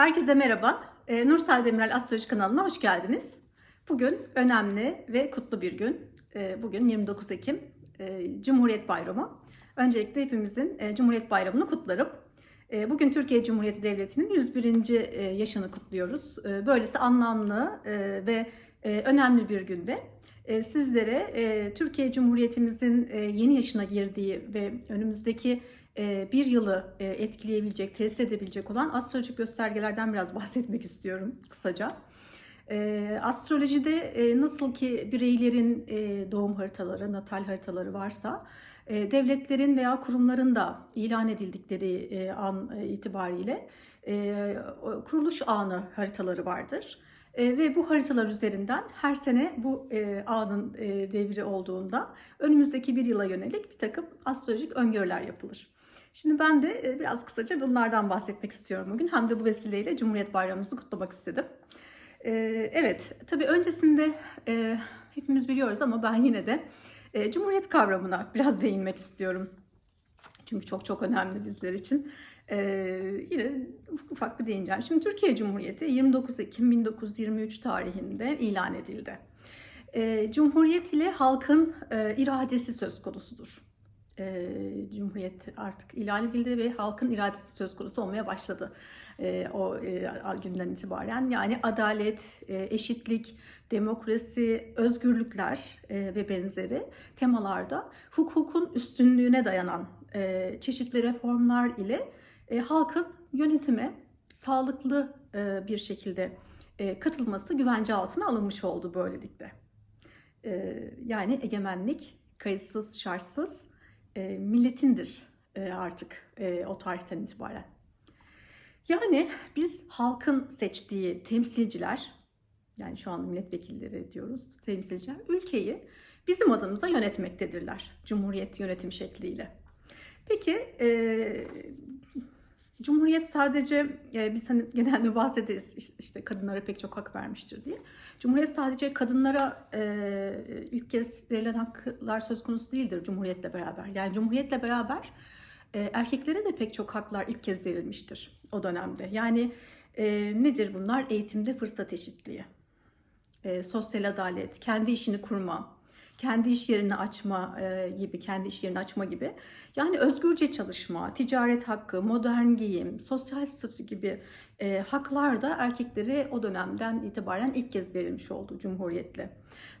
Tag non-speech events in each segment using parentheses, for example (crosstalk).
Herkese merhaba. Ee, Nursel Demirel Astroloji kanalına hoş geldiniz. Bugün önemli ve kutlu bir gün. Ee, bugün 29 Ekim e, Cumhuriyet Bayramı. Öncelikle hepimizin e, Cumhuriyet Bayramı'nı kutlarım. E, Bugün Türkiye Cumhuriyeti Devleti'nin 101. e, yaşını kutluyoruz. E, Böylesi anlamlı e, ve e, önemli bir günde e, sizlere e, Türkiye Cumhuriyetimizin e, yeni yaşına girdiği ve önümüzdeki e, bir yılı e, etkileyebilecek, tesir edebilecek olan astrolojik göstergelerden biraz bahsetmek istiyorum kısaca. E, Astrolojide e, nasıl ki bireylerin e, doğum haritaları, natal haritaları varsa, e, devletlerin veya kurumların da ilan edildikleri e, an e, itibariyle e, kuruluş anı haritaları vardır. E, ve bu haritalar üzerinden her sene bu e, anın e, devri olduğunda önümüzdeki bir yıla yönelik bir takım astrolojik öngörüler yapılır. Şimdi ben de e, biraz kısaca bunlardan bahsetmek istiyorum bugün. Hem de bu vesileyle Cumhuriyet Bayramımızı kutlamak istedim. E, evet, tabii öncesinde e, hepimiz biliyoruz ama ben yine de Cumhuriyet kavramına biraz değinmek istiyorum. Çünkü çok çok önemli bizler için. Yine ufak bir değineceğim. Şimdi Türkiye Cumhuriyeti 29 Ekim 1923 tarihinde ilan edildi. Cumhuriyet ile halkın iradesi söz konusudur. Ee, Cumhuriyet artık ilan edildi ve halkın iradesi söz konusu olmaya başladı e, o e, günden itibaren. Yani adalet, e, eşitlik, demokrasi, özgürlükler e, ve benzeri temalarda hukukun üstünlüğüne dayanan e, çeşitli reformlar ile e, halkın yönetime sağlıklı e, bir şekilde e, katılması güvence altına alınmış oldu böylelikle. E, yani egemenlik kayıtsız şartsız e, milletindir e, artık e, o tarihten itibaren. Yani biz halkın seçtiği temsilciler, yani şu an milletvekilleri diyoruz, temsilciler ülkeyi bizim adımıza yönetmektedirler. Cumhuriyet yönetim şekliyle. Peki e, Cumhuriyet sadece e, biz hani (laughs) genelde bahsederiz işte, kadınlara pek çok hak vermiştir diye. Cumhuriyet sadece kadınlara e, ilk kez verilen haklar söz konusu değildir Cumhuriyetle beraber. Yani Cumhuriyetle beraber e, erkeklere de pek çok haklar ilk kez verilmiştir o dönemde. Yani e, nedir bunlar? Eğitimde fırsat eşitliği, e, sosyal adalet, kendi işini kurma, kendi iş yerini açma e, gibi, kendi iş yerini açma gibi. Yani özgürce çalışma, ticaret hakkı, modern giyim, sosyal statü gibi e, haklar da erkeklere o dönemden itibaren ilk kez verilmiş oldu Cumhuriyet'le.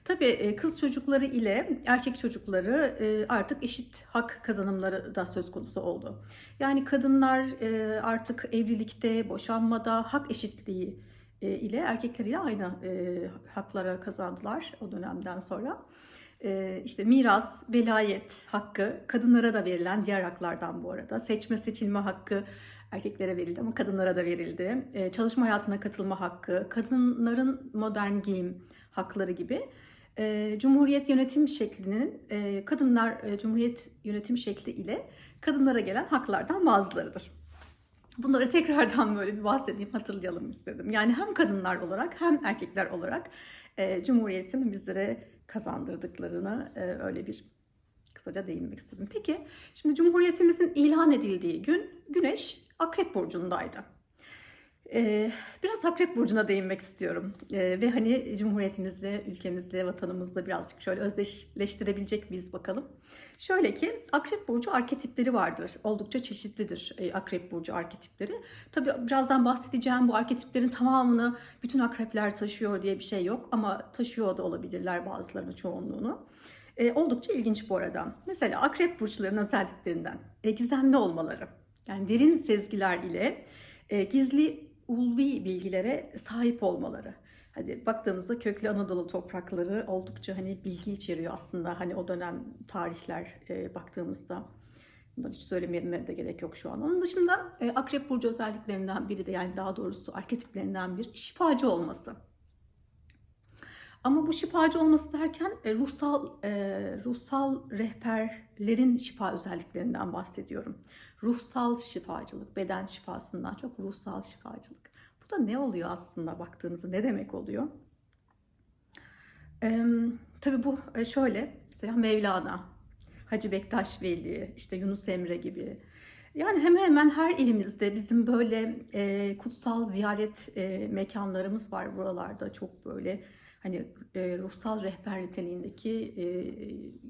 Tabii e, kız çocukları ile erkek çocukları artık eşit hak kazanımları da söz konusu oldu. Yani kadınlar artık evlilikte, boşanmada hak eşitliği ile erkekleriyle aynı haklara kazandılar o dönemden sonra. E, işte miras, velayet hakkı kadınlara da verilen diğer haklardan bu arada. Seçme seçilme hakkı erkeklere verildi ama kadınlara da verildi. E, çalışma hayatına katılma hakkı, kadınların modern giyim hakları gibi. E, Cumhuriyet yönetim şeklinin e, kadınlar e, Cumhuriyet yönetim şekli ile kadınlara gelen haklardan bazılarıdır. Bunları tekrardan böyle bir bahsedeyim, hatırlayalım istedim. Yani hem kadınlar olarak hem erkekler olarak e, Cumhuriyet'in bizlere kazandırdıklarını e, öyle bir kısaca değinmek istedim. Peki, şimdi Cumhuriyetimizin ilan edildiği gün Güneş Akrep Burcu'ndaydı. Biraz Akrep Burcu'na değinmek istiyorum. Ve hani Cumhuriyetimizle, ülkemizle, vatanımızla birazcık şöyle özdeşleştirebilecek miyiz bakalım. Şöyle ki Akrep Burcu arketipleri vardır. Oldukça çeşitlidir Akrep Burcu arketipleri. Tabii birazdan bahsedeceğim bu arketiplerin tamamını bütün akrepler taşıyor diye bir şey yok. Ama taşıyor da olabilirler bazılarını, çoğunluğunu. Oldukça ilginç bu arada. Mesela Akrep Burçlarının özelliklerinden e, gizemli olmaları. Yani derin sezgiler ile gizli ulvi bilgilere sahip olmaları. Hadi baktığımızda köklü Anadolu toprakları oldukça hani bilgi içeriyor aslında. Hani o dönem tarihler e, baktığımızda. Bunları hiç söylemeye de gerek yok şu an. Onun dışında e, Akrep Burcu özelliklerinden biri de yani daha doğrusu arketiplerinden bir şifacı olması. Ama bu şifacı olması derken e, ruhsal e, ruhsal rehberlerin şifa özelliklerinden bahsediyorum. Ruhsal şifacılık, beden şifasından çok ruhsal şifacılık. Bu da ne oluyor aslında baktığınızda ne demek oluyor? E, tabii bu e, şöyle mesela Mevlana, Hacı Bektaş Veli, işte Yunus Emre gibi Yani hemen hemen her ilimizde bizim böyle e, kutsal ziyaret e, mekanlarımız var buralarda. Çok böyle hani e, ruhsal rehber niteliğindeki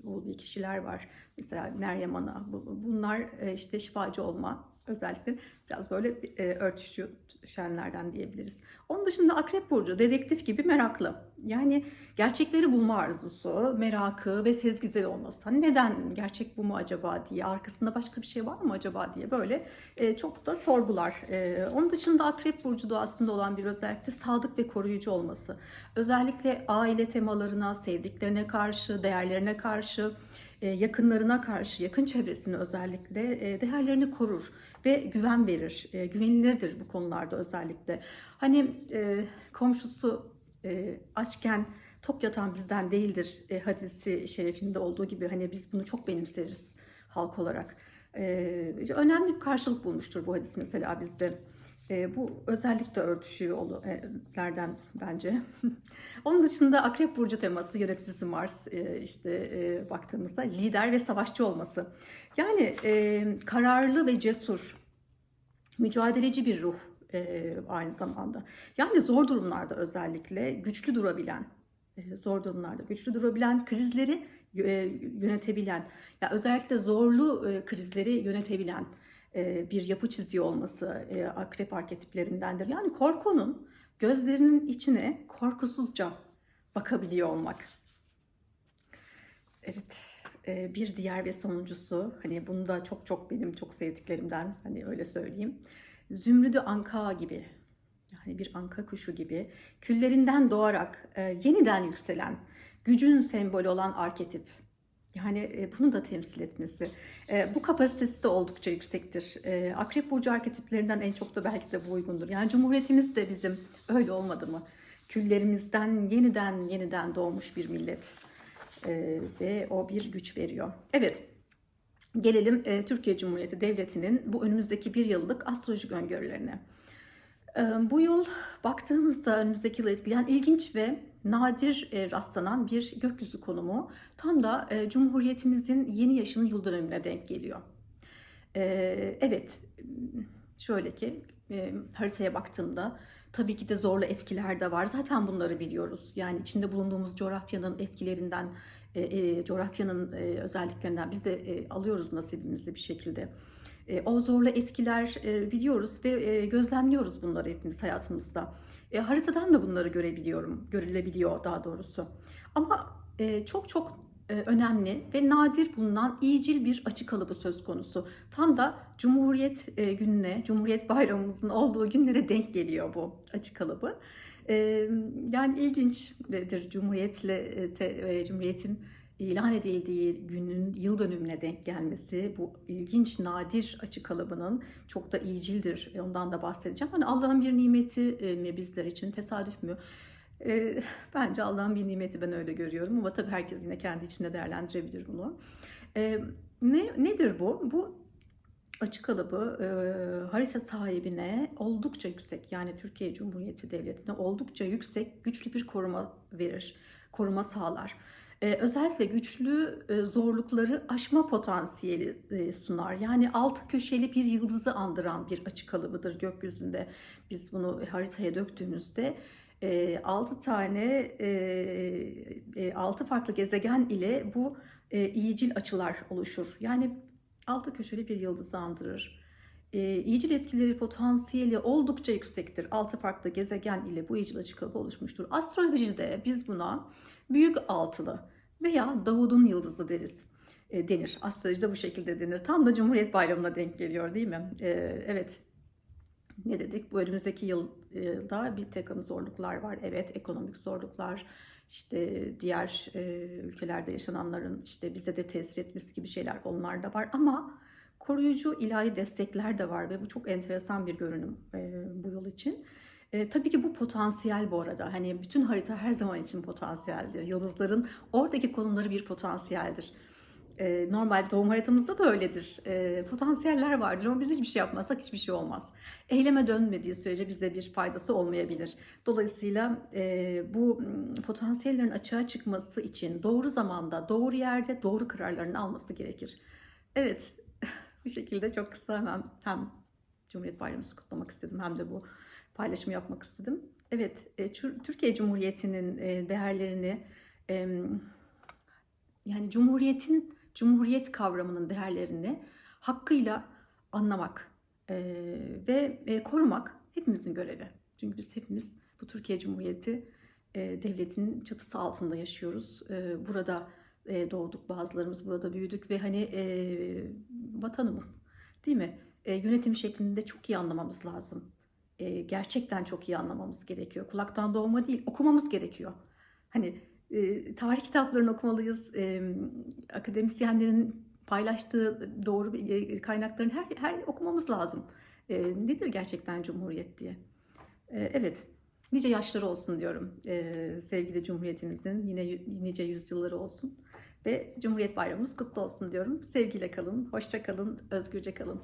e, ulu kişiler var. Mesela Meryem Ana. Bu- Bunlar e, işte şifacı olma özellikle biraz böyle e, örtüşenlerden diyebiliriz. Onun dışında Akrep Burcu dedektif gibi meraklı. Yani gerçekleri bulma arzusu, merakı ve sezgisel olması. Hani neden gerçek bu mu acaba diye, arkasında başka bir şey var mı acaba diye böyle e, çok da sorgular. E, onun dışında Akrep Burcu doğasında olan bir özellik de sadık ve koruyucu olması. Özellikle aile temalarına, sevdiklerine karşı, değerlerine karşı, yakınlarına karşı, yakın çevresine özellikle e, değerlerini korur ve güven verir. E, Güvenilirdir bu konularda özellikle. Hani e, komşusu e, açken tok yatan bizden değildir e, hadisi şerefinde olduğu gibi hani biz bunu çok benimseriz halk olarak. E, önemli bir karşılık bulmuştur bu hadis mesela bizde. E, bu özellikle örtüşüyor olanlardan bence. (laughs) Onun dışında Akrep Burcu teması yöneticisi Mars e, işte e, baktığımızda lider ve savaşçı olması. Yani e, kararlı ve cesur, mücadeleci bir ruh e, aynı zamanda. Yani zor durumlarda özellikle güçlü durabilen, e, zor durumlarda güçlü durabilen, krizleri e, yönetebilen, ya özellikle zorlu e, krizleri yönetebilen e, bir yapı çiziyor olması e, akrep arketiplerindendir. Yani korkunun gözlerinin içine korkusuzca bakabiliyor olmak. Evet, e, bir diğer ve sonuncusu, hani bunu da çok çok benim çok sevdiklerimden, hani öyle söyleyeyim. Zümrüdü anka gibi, yani bir anka kuşu gibi küllerinden doğarak e, yeniden yükselen, gücün sembolü olan arketip. Yani e, bunu da temsil etmesi. E, bu kapasitesi de oldukça yüksektir. E, Akrep Burcu arketiplerinden en çok da belki de bu uygundur. Yani Cumhuriyetimiz de bizim öyle olmadı mı? Küllerimizden yeniden yeniden doğmuş bir millet. Ve o bir güç veriyor. Evet, gelelim Türkiye Cumhuriyeti Devleti'nin bu önümüzdeki bir yıllık astrolojik öngörülerine. Bu yıl baktığımızda önümüzdeki yılı etkileyen ilginç ve nadir rastlanan bir gökyüzü konumu tam da Cumhuriyetimizin yeni yaşının yıl dönümüne denk geliyor. Evet, şöyle ki haritaya baktığımda tabii ki de zorlu etkiler de var. Zaten bunları biliyoruz. Yani içinde bulunduğumuz coğrafyanın etkilerinden, coğrafyanın özelliklerinden biz de alıyoruz nasibimizi bir şekilde. E, o zorlu etkiler e, biliyoruz ve e, gözlemliyoruz bunları hepimiz hayatımızda. E, haritadan da bunları görebiliyorum, görülebiliyor daha doğrusu. Ama çok çok önemli ve nadir bulunan iyicil bir açı kalıbı söz konusu. Tam da Cumhuriyet gününe, Cumhuriyet Bayramımızın olduğu günlere denk geliyor bu açı kalıbı. Yani ilginçtir Cumhuriyetle Cumhuriyet'in ilan edildiği günün yıl dönümüne denk gelmesi bu ilginç nadir açı kalıbının çok da iyicildir. E, Ondan da bahsedeceğim. Hani Allah'ın bir nimeti e, mi bizler için tesadüf mü? E, bence Allah'ın bir nimeti ben öyle görüyorum ama tabii herkes yine kendi içinde değerlendirebilir bunu. E, ne nedir bu? Bu açık kalıbı e, harita sahibine oldukça yüksek yani Türkiye Cumhuriyeti Devleti'ne oldukça yüksek güçlü bir koruma verir, koruma sağlar. E, özellikle güçlü e, zorlukları aşma potansiyeli e, sunar. Yani altı köşeli bir yıldızı andıran bir açık kalıbıdır gökyüzünde. Biz bunu haritaya döktüğümüzde e, 6 tane e, e, 6 farklı gezegen ile bu e, iyicil açılar oluşur. Yani altı köşeli bir yıldızı andırır. E, iyicil etkileri potansiyeli oldukça yüksektir. Altı farklı gezegen ile bu iyicil açı kalıbı oluşmuştur. Astrolojide biz buna büyük altılı veya Davud'un yıldızı deriz e, denir. Astrolojide bu şekilde denir. Tam da Cumhuriyet Bayramı'na denk geliyor değil mi? E, evet. Ne dedik? Bu önümüzdeki yılda bir takım zorluklar var. Evet, ekonomik zorluklar, işte diğer e, ülkelerde yaşananların işte bize de tesir etmesi gibi şeyler onlar da var. Ama koruyucu ilahi destekler de var ve bu çok enteresan bir görünüm e, bu yıl için. E, tabii ki bu potansiyel bu arada. Hani bütün harita her zaman için potansiyeldir. Yıldızların oradaki konumları bir potansiyeldir. E, normal doğum haritamızda da öyledir. E, potansiyeller vardır ama biz hiçbir şey yapmazsak hiçbir şey olmaz. Eyleme dönmediği sürece bize bir faydası olmayabilir. Dolayısıyla e, bu m, potansiyellerin açığa çıkması için doğru zamanda, doğru yerde doğru kararlarını alması gerekir. Evet, Bu şekilde çok kısa hemen hem Cumhuriyet Bayramımızı kutlamak istedim hem de bu paylaşımı yapmak istedim. Evet, e, Türkiye Cumhuriyeti'nin e, değerlerini yani Cumhuriyet'in Cumhuriyet kavramının değerlerini hakkıyla anlamak e, ve korumak hepimizin görevi. Çünkü biz hepimiz bu Türkiye Cumhuriyeti devletinin çatısı altında yaşıyoruz. Burada e, doğduk, bazılarımız burada büyüdük ve hani e, vatanımız, değil mi? E, yönetim şeklini de çok iyi anlamamız lazım. E, gerçekten çok iyi anlamamız gerekiyor. Kulaktan doğma değil, okumamız gerekiyor. Hani e, tarih kitaplarını okumalıyız. E, akademisyenlerin paylaştığı doğru e, kaynakların her, her okumamız lazım. E, nedir gerçekten Cumhuriyet diye. E, evet, nice yaşları olsun diyorum e, sevgili Cumhuriyetimizin. Yine nice yüzyılları olsun. Ve Cumhuriyet Bayramımız kutlu olsun diyorum. Sevgiyle kalın, hoşça kalın, özgürce kalın.